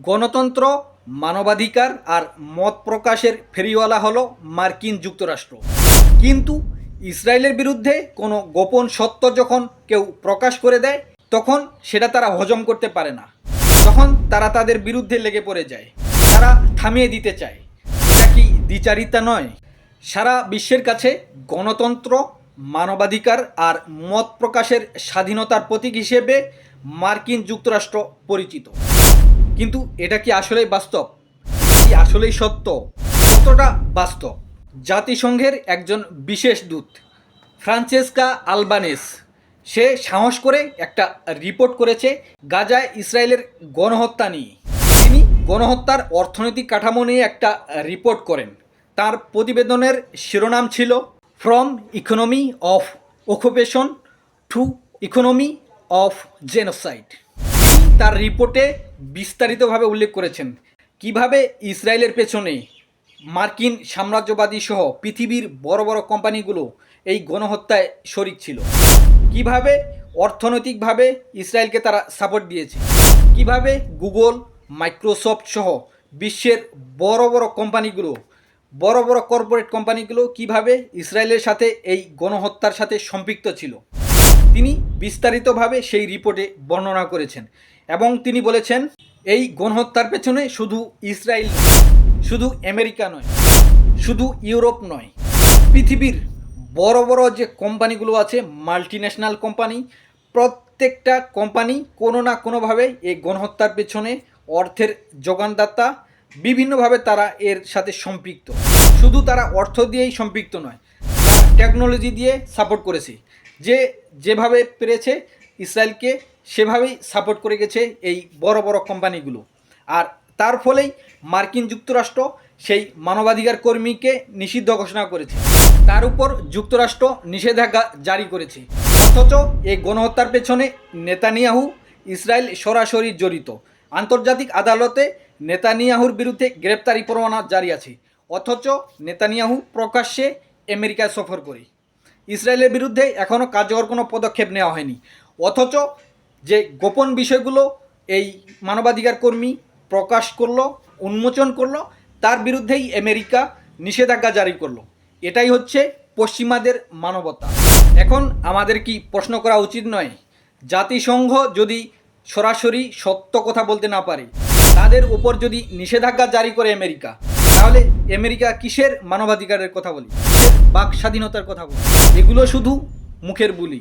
গণতন্ত্র, মানবাধিকার আর মত প্রকাশের ফেরিওয়ালা হলো মার্কিন যুক্তরাষ্ট্র। কিন্তু ইসরায়েলের বিরুদ্ধে কোনো গোপন সত্য যখন কেউ প্রকাশ করে দেয়, তখন সেটা তারা হজম করতে পারে না। তখন তারা তাদের বিরুদ্ধে লেগে পড়ে যায়। তারা থামিয়ে দিতে চায়। এটা কি দ্বিচারিতা নয়? সারা বিশ্বের কাছে গণতন্ত্র, মানবাধিকার আর মত প্রকাশের স্বাধীনতার প্রতীক হিসেবে মার্কিন যুক্তরাষ্ট্র পরিচিত। কিন্তু এটা কি আসলেই বাস্তব? কি আসলেই সত্য? সত্যটা বাস্তব? জাতিসংঘের একজন বিশেষ দূত, ফ্রান্সেসকা আলবানেস, সে সাহস করে একটা রিপোর্ট করেছে গাজায় ইসরায়েলের গণহত্যা নিয়ে। তিনি গণহত্যার অর্থনৈতিক কাঠামো নিয়ে একটা রিপোর্ট করেন। তার প্রতিবেদনের শিরোনাম ছিল, from economy of occupation to economy of genocide. তার রিপোর্টে বিস্তারিতভাবে উল্লেখ করেছেন। কীভাবে ইসরায়েলের পেছনে মার্কিন সাম্রাজ্যবাদী সহ পৃথিবীর বড় বড় কোম্পানিগুলো এই গণহত্যায় শরিক ছিল? কীভাবে অর্থনৈতিকভাবে ইসরায়েলকে তারা সাপোর্ট দিয়েছে? কীভাবে গুগল, মাইক্রোসফট সহ বিশ্বের বড় বড় কোম্পানিগুলো, বড় বড় কর্পোরেট কোম্পানিগুলো কীভাবে ইসরায়েলের সাথে এই গণহত্যার সাথে সম্পৃক্ত ছিল? তিনি বিস্তারিতভাবে সেই রিপোর্টে বর্ণনা করেছেন এবং তিনি বলেছেন, এই গণহত্যার পেছনে শুধু ইসরায়েল শুধু আমেরিকা নয়, শুধু ইউরোপ নয়, পৃথিবীর বড় বড় যে কোম্পানিগুলো আছে মাল্টি ন্যাশনাল কোম্পানি, প্রত্যেকটা কোম্পানি কোনো না কোনোভাবে এই গণহত্যার পেছনে অর্থের যোগানদাতা, বিভিন্নভাবে তারা এর সাথে সম্পৃক্ত। শুধু তারা অর্থ দিয়েই সম্পৃক্ত নয় টেকনোলজি দিয়ে সাপোর্ট করেছে। যে যেভাবে পেরেছে ইসরায়েলকে সেভাবেই সাপোর্ট করে গেছে এই বড় বড় কোম্পানিগুলো। আর তার ফলেই মার্কিন যুক্তরাষ্ট্র সেই মানবাধিকার কর্মীকে নিষিদ্ধ ঘোষণা করেছে। তার উপর যুক্তরাষ্ট্র নিষেধাজ্ঞা জারি করেছে। অথচ এই গণহত্যার পেছনে নেতানিয়াহু ইসরায়েল সরাসরি জড়িত। আন্তর্জাতিক আদালতে নেতানিয়াহুর বিরুদ্ধে গ্রেপ্তারি পরোয়ানা জারি আছে। অথচ নেতানিয়াহু প্রকাশ্যে আমেরিকায় সফর করে। ইসরায়েলের বিরুদ্ধে এখনও কার্যকর কোনো পদক্ষেপ নেওয়া হয়নি। অথচ যে গোপন বিষয়গুলো এই মানবাধিকার কর্মী প্রকাশ করল, উন্মোচন করল, তার বিরুদ্ধেই আমেরিকা নিষেধাজ্ঞা জারি করল। এটাই হচ্ছে পশ্চিমাদের মানবতা। এখন আমাদের কি প্রশ্ন করা উচিত নয়? জাতিসংঘ যদি সরাসরি সত্য কথা বলতে না পারে, তাদের উপর যদি নিষেধাজ্ঞা জারি করে আমেরিকা তাহলে আমেরিকা কিসের মানবাধিকারের কথা বলি? বাক স্বাধীনতার কথা বলি। এগুলো শুধু মুখের বুলি।